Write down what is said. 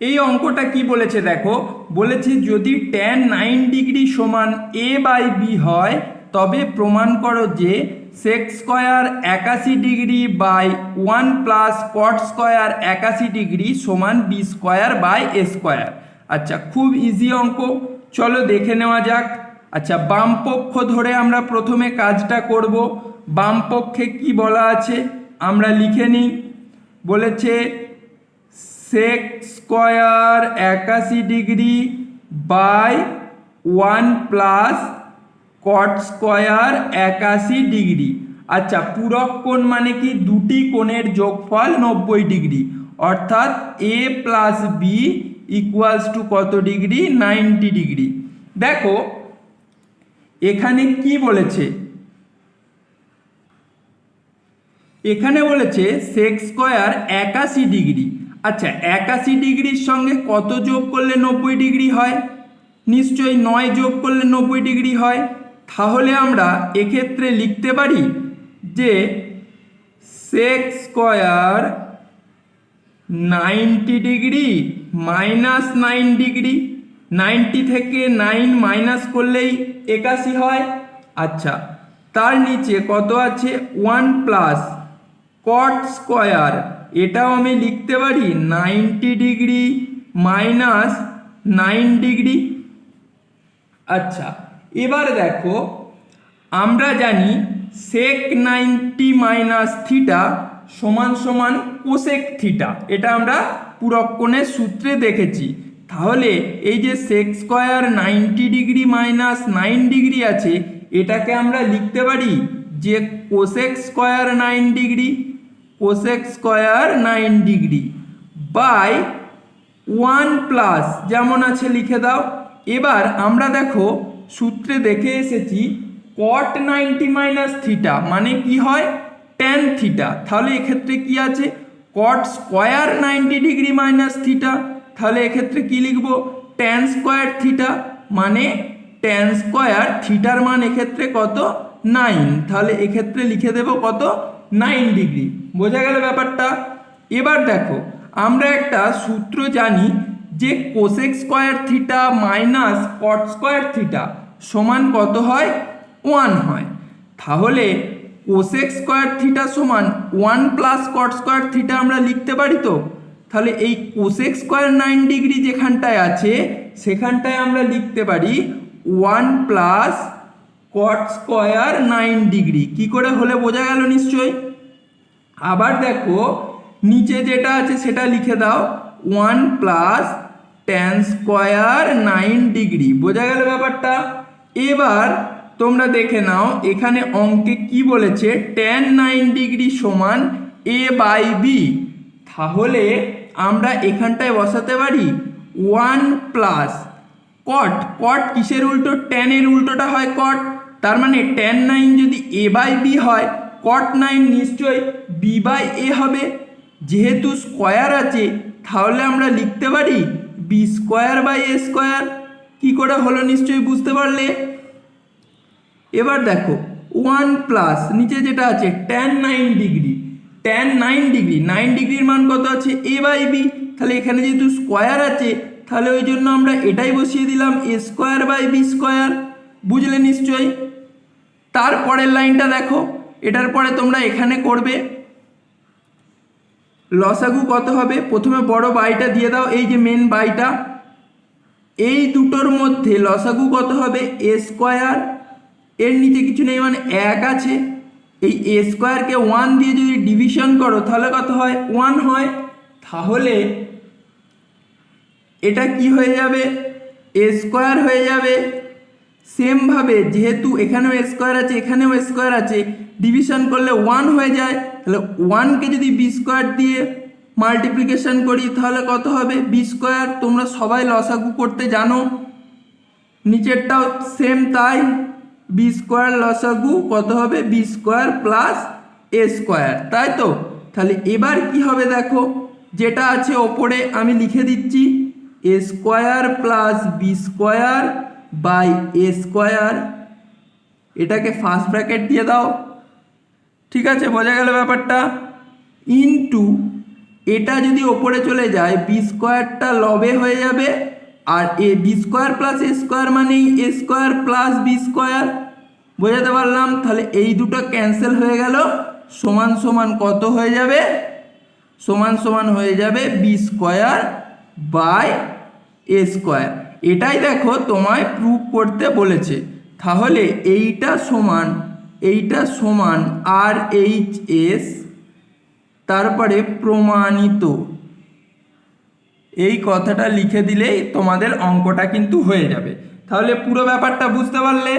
এই অঙ্কটা কি বলেছে দেখো? বলেছে যদি ট্যান নাইন ডিগ্রি সমান এ বাই বি হয়, তবে প্রমাণ করো যে সেক্স স্কোয়ার একাশি degree by one plus cot square একাশি ডিগ্রি সমান b square by a square আচ্ছা খুব ইজি অঙ্ক। চলো দেখে নেওয়া যাক। আচ্ছা বাম পক্ষ ধরে আমরা প্রথমে কাজটা করব। বাম পক্ষে কি বলা আছে? আমরা লিখে নিই। বলেছে সেক স্কোয়ার একাশি degree by one plus cot square একাশি ডিগ্রি আচ্ছা পূরক কোণ মানে কি? দুটি কোণের যোগফল নব্বই ডিগ্রি অর্থাৎ a plus b equals to কত ডিগ্রি নাইনটি ডিগ্রি দেখো, এখানে কি বলেছে? এখানে বলেছে সেক্স স্কোয়ার একাশি ডিগ্রি আচ্ছা একাশি ডিগ্রির সঙ্গে কত যোগ করলে নব্বই ডিগ্রি হয়? নিশ্চয়ই নয় যোগ করলে নব্বই ডিগ্রি হয়। তাহলে আমরা এক্ষেত্রে লিখতে পারি যে sec square ninety degree minus nine degree, ninety থেকে নাইন মাইনাস করলেই একাশি হয়। আচ্ছা তার নিচে কত আছে? ওয়ান প্লাস কট স্কোয়ার এটাও আমি লিখতে পারি ninety degree minus nine degree আচ্ছা এবার দেখো, আমরা জানি সেক নাইনটি মাইনাস থিটা সমান সমান কোসেক থিটা এটা আমরা পুরক্ষণের সূত্রে দেখেছি। তাহলে এই যে sec square ninety degree minus nine degree আছে, এটাকে আমরা লিখতে পারি যে cosec square nine degree cosec square nine degree by one plus যেমন আছে লিখে দাও। এবার আমরা দেখো, সূত্রে দেখে এসেছি কট নাইনটি মাইনাস থিটা মানে কি হয়? ট্যান থিটা তাহলে এক্ষেত্রে কি আছে? Cot square ninety degree minus theta তাহলে এক্ষেত্রে কি লিখব? ট্যান স্কোয়ার থিটা মানে ট্যান স্কোয়ার থিটার মান এক্ষেত্রে কত? নাইন তাহলে এক্ষেত্রে লিখে দেব কত? নাইন ডিগ্রি বোঝা গেল ব্যাপারটা? এবার দেখো, আমরা একটা সূত্র জানি যে cosec square theta minus cot square theta সমান কত হয়? ওয়ান হয়। তাহলে কোসেক স্কোয়ার থিটা সমান one plus cot square theta আমরা লিখতে পারি তো? তাহলে এই কোসেক স্কোয়ার নাইন ডিগ্রি যেখানটায় আছে, সেখানটায় আমরা লিখতে পারি one plus cot square nine degree কি করে হলে বোঝা গেল নিশ্চয়ই? আবার দেখো, নিচে যেটা আছে সেটা লিখে দাও। One plus tan square nine degree বোঝা গেল ব্যাপারটা? এবার তোমরা দেখে নাও, এখানে অঙ্কে কি বলেছে? টেন নাইন ডিগ্রি সমান এ বাই বি তাহলে আমরা এখানটায় বসাতে পারি? ওয়ান প্লাস কট কট কিসের উল্টো? টেনের উল্টোটা হয় কট তার মানে টেন নাইন যদি এ বাই বি হয় কট নাইন নিশ্চয়ই বি বাই এ হবে। যেহেতু স্কোয়ার আছে, তাহলে আমরা লিখতে পারি b square by a square কী করে হলো নিশ্চয়ই বুঝতে পারলে? এবার দেখো ওয়ান প্লাস নিচে যেটা আছে tan nine degree tan nine degree nine ডিগ্রির মান কত আছে? এ বাই বি তাহলে এখানে যেহেতু স্কোয়ার আছে, তাহলে ওই জন্য আমরা এটাই বসিয়ে দিলাম a square by b square বুঝলে নিশ্চয়ই? তারপরের লাইনটা দেখো, এটার পরে তোমরা এখানে করবে। লসাগু কত হবে? প্রথমে বড় বাইটা দিয়ে দাও, এই যে মেন বাইটা। এই দুটোর মধ্যে লসাগু কত হবে? এ স্কোয়ার এর নিচে কিছু নেই মানে এক আছে। এই এ স্কোয়ারকে ওয়ান দিয়ে যদি ডিভিশন করো, তাহলে কত হয়? ওয়ান হয়। তাহলে এটা কি হয়ে যাবে? এ স্কোয়ার হয়ে যাবে। সেমভাবে যেহেতু এখানেও স্কোয়ার আছে, এখানেও স্কোয়ার আছে ডিভিশন করলে ওয়ান হয়ে যায়, তাহলে ওয়ানকে যদি বি স্কোয়ার দিয়ে মাল্টিপ্লিকেশন করি, তাহলে কত হবে? বি স্কোয়ার তোমরা সবাই লসাগু করতে জানো। নিচেরটাও সেম তাই বি স্কোয়ার লসাগু কত হবে? B square plus a square তাই তো? তাহলে এবার কি হবে দেখো? যেটা আছে ওপরে আমি লিখে দিচ্ছি a square plus b square by a square এটাকে ফার্স্ট ব্র্যাকেট দিয়ে দাও। ঠিক আছে, বোঝা গেল ব্যাপারটা? ইনটু এটা যদি ওপরে চলে যায় বি স্কোয়ারটা লবে হয়ে যাবে, আর a b square plus a square মানেই a square plus b square বোঝাতে পারলাম? তাহলে এই দুটো ক্যান্সেল হয়ে গেল। সমান সমান কত হয়ে যাবে? সমান সমান হয়ে যাবে b square by a square এটাই দেখো তোমায় প্রুভ করতে বলেছে। তাহলে এইটা সমান এইটা সমান আর এইচ এস তারপরে প্রমাণিত। এই কথাটা লিখে দিলেই তোমাদের অঙ্কটা কিন্তু হয়ে যাবে। তাহলে পুরো ব্যাপারটা বুঝতে পারলে?